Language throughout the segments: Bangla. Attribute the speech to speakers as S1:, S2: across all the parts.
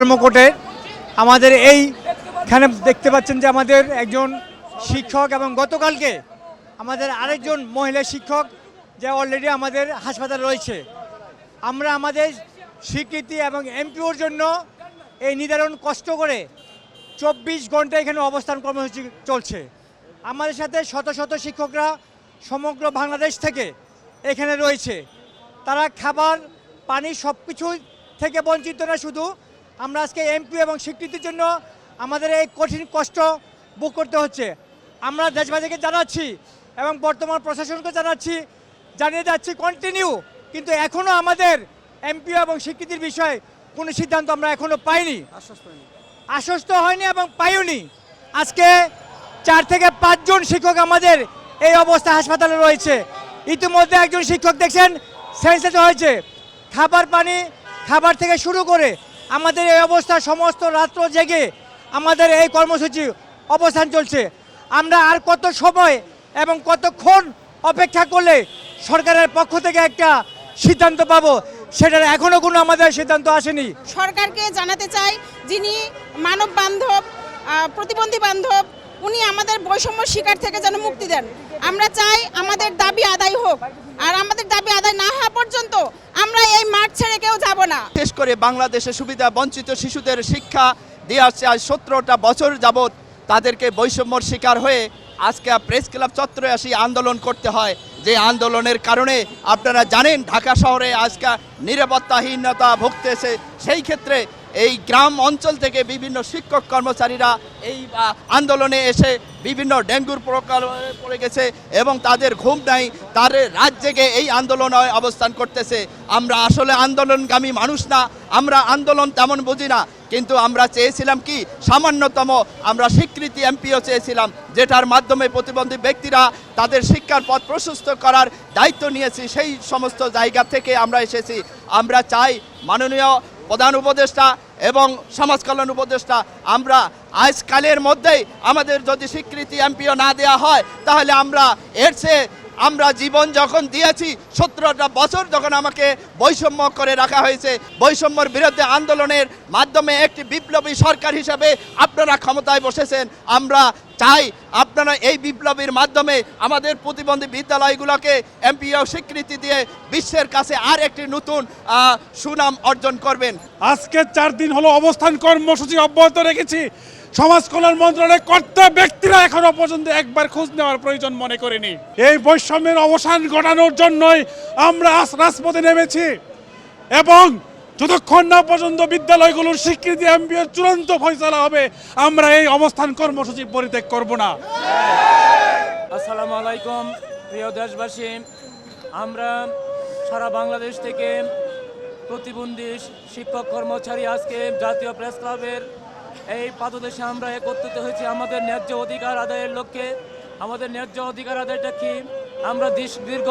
S1: কর্মকোটে আমাদের এইখানে দেখতে পাচ্ছেন যে আমাদের একজন শিক্ষক এবং গতকালকে আমাদের আরেকজন মহিলা শিক্ষক যে অলরেডি আমাদের হাসপাতাল রয়েছে। আমরা আমাদের স্বীকৃতি এবং এমপিওর জন্য এই নির্ধারণ কষ্ট করে চব্বিশ ঘণ্টা এখানে অবস্থান কর্মসূচি চলছে। আমাদের সাথে শত শত শিক্ষকরা সমগ্র বাংলাদেশ থেকে এখানে রয়েছে। তারা খাবার, পানি সব কিছু থেকে বঞ্চিত না শুধু আমরা আজকে এমপি এবং স্বীকৃতির জন্য আমাদের এই কঠিন কষ্ট বুক করতে হচ্ছে। আমরা দেশবাসীকে জানাচ্ছি এবং বর্তমান প্রশাসনকে জানাচ্ছি জানিয়ে যাচ্ছি কন্টিনিউ কিন্তু এখনও আমাদের এমপি এবং স্বীকৃতির বিষয়ে কোনো সিদ্ধান্ত আমরা এখনও পাইনি। আশ্বস্ত হয়নি। এবং পাইওনি। আজকে চার থেকে পাঁচজন শিক্ষক আমাদের এই অবস্থা হাসপাতালে রয়েছে। ইতিমধ্যে একজন শিক্ষক দেখছেন সেন্সেস হয়েছে। খাবার পানি খাবার থেকে শুরু করে আমাদের এই অবস্থা সমস্ত রাত্র জেগে আমাদের এই কর্মসূচি অবস্থান চলছে। আমরা আর কত সময় এবং কতক্ষণ অপেক্ষা করলে সরকারের পক্ষ থেকে একটা সিদ্ধান্ত পাবো, সেটার এখনও কোনো আমাদের সিদ্ধান্ত আসেনি।
S2: সরকারকে জানাতে চাই, যিনি মানব বান্ধব প্রতিবন্ধী বান্ধব, উনি আমাদের বৈষম্য শিকার থেকে যেন মুক্তি দেন। আমরা চাই আমাদের দাবি আদায় হোক, আর আমাদের দাবি আদায় না হওয়া পর্যন্ত আমরা এই মাঠ ছেড়ে কেউ যাব না।
S3: বিশেষ করে বাংলাদেশে সুবিধা বঞ্চিত শিশুদের শিক্ষা দিয়ে আসছে। আজ সতেরোটা বছর যাবৎ তাদেরকে বৈষম্যর শিকার হয়ে আজকে প্রেস ক্লাব চত্বরে আসি আন্দোলন করতে হয়। যে আন্দোলনের কারণে আপনারা জানেন, ঢাকা শহরে আজকে নিরাপত্তাহীনতা ভুগতেছে। সেই ক্ষেত্রে এই গ্রাম অঞ্চল থেকে বিভিন্ন শিক্ষক কর্মচারীরা এই আন্দোলনে এসে বিভিন্ন ডেঙ্গুর প্রকার পড়ে গেছে এবং তাদের ঘুম নাই তাদের রাত জেগে এই আন্দোলনে অবস্থান করতেছে। আমরা আসলে আন্দোলনগামী মানুষ না, আমরা আন্দোলন তেমন বুঝি না, কিন্তু আমরা চেয়েছিলাম কি, সামান্যতম আমরা স্বীকৃতি এমপিও চেয়েছিলাম, যেটার মাধ্যমে প্রতিবন্ধী ব্যক্তিরা তাদের শিক্ষার পথ প্রশস্ত করার দায়িত্ব নিয়েছি, সেই সমস্ত জায়গা থেকে আমরা এসেছি। আমরা চাই মাননীয় প্রধান উপদেষ্টা এবং সমাজ কল্যাণ উপদেষ্টা। আমরা আজকালের মধ্যেই আমাদের যদি স্বীকৃতি এমপিও না দেওয়া হয়, তাহলে আমরা এর চেয়ে আমরা জীবন যখন দিয়েছি সতেরোটা বছর যখন আমাকে বৈষম্য করে রাখা হয়েছে, বৈষম্যর বিরুদ্ধে আন্দোলনের মাধ্যমে একটি বিপ্লবী সরকার হিসেবে আপনারা ক্ষমতায় বসেছেন। আমরা চাই আপনারা এই বিপ্লবীর মাধ্যমে আমাদের প্রতিবন্ধী বিদ্যালয়গুলোকে এমপিও স্বীকৃতি দিয়ে বিশ্বের কাছে আর একটি নতুন সুনাম অর্জন করবেন।
S4: আজকে চার দিন হলো অবস্থান কর্মসূচি অব্যাহত রেখেছি। সমাজ কল্যাণ মন্ত্রণালয়ের কর্তা ব্যক্তিরা এখনও পর্যন্ত একবার খোঁজ নেওয়ার প্রয়োজন মনে করেনি। এই বৈষম্যের অবসান ঘটানোর জন্যই আমরা আজ রাজপথে নেমেছি এবং যতক্ষণ না পর্যন্ত বিদ্যালয়গুলোর স্বীকৃতি এমপিও চূড়ান্ত ফয়সালা হবে, আমরা এই অবস্থান কর্মসূচি পরিত্যাগ করব না।
S5: আসসালামু আলাইকুম, প্রিয় দেশবাসী। আমরা সারা বাংলাদেশ থেকে প্রতিবন্ধী শিক্ষক কর্মচারী আজকে জাতীয় প্রেস ক্লাবের এই পাদদেশে আমরা একত্রিত হয়েছি। আমাদের ন্যায্য অধিকার আদায়ের লক্ষ্যে। আমাদের ন্যায্য অধিকার আদায়টা কি? আমরা দীর্ঘ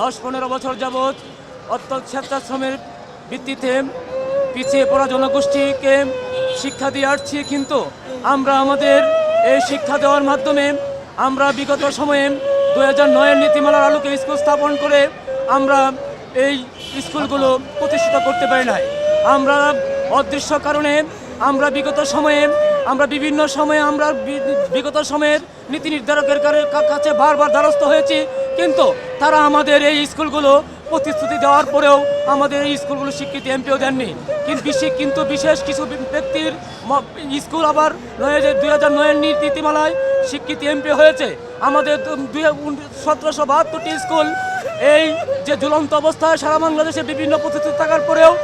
S5: দশ পনেরো বছর যাবৎ অত্যন্ত স্বেচ্ছাশ্রমের ভিত্তিতে পিছিয়ে পড়া জনগোষ্ঠীকে শিক্ষা দিয়ে আসছি। কিন্তু আমরা আমাদের এই শিক্ষা দেওয়ার মাধ্যমে আমরা বিগত সময়ে দু হাজার নয়ের নীতিমালার আলোকে স্কুল স্থাপন করে আমরা এই স্কুলগুলো প্রতিষ্ঠিত করতে পারি নাই। আমরা অদৃশ্য কারণে আমরা বিগত সময়ে, আমরা বিভিন্ন সময়ে আমরা বিগত সময়ের নীতি নির্ধারকের কারে- কাছে বারবার দ্বারস্থ হয়েছি। কিন্তু তারা আমাদের এই স্কুলগুলো প্রতিশ্রুতি দেওয়ার পরেও আমাদের এই স্কুলগুলো স্বীকৃতি এমপিও দেননি। কিন্তু কিন্তু বিশেষ কিছু ব্যক্তির স্কুল আবার নয় দুই হাজার নয়ের নীতিমালায় স্বীকৃতি এমপি হয়েছে। আমাদের দুই সতেরোশো বাহাত্তরটি স্কুল, এই যে ঝুলন্ত অবস্থায় সারা বাংলাদেশে বিভিন্ন প্রতিশ্রুতি থাকার পরেও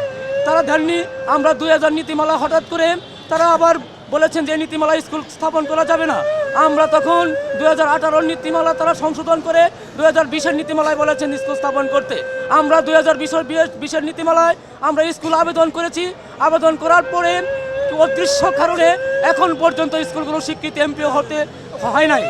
S5: তারা দেননি। আমরা দুই হাজার নীতিমালা হঠাৎ করে তারা আবার বলেছেন যে নীতিমালা স্কুল স্থাপন করা যাবে না। আমরা তখন দু হাজার আঠারোর নীতিমালা তারা সংশোধন করে দু হাজার বিশের নীতিমালায় বলেছেন স্কুল স্থাপন করতে। আমরা দু হাজার বিশের বিশের নীতিমালায় আমরা স্কুল আবেদন করেছি। আবেদন করার পরে অদৃশ্য কারণে এখন পর্যন্ত স্কুলগুলো স্বীকৃতি এমপিও হতে হয় নাই।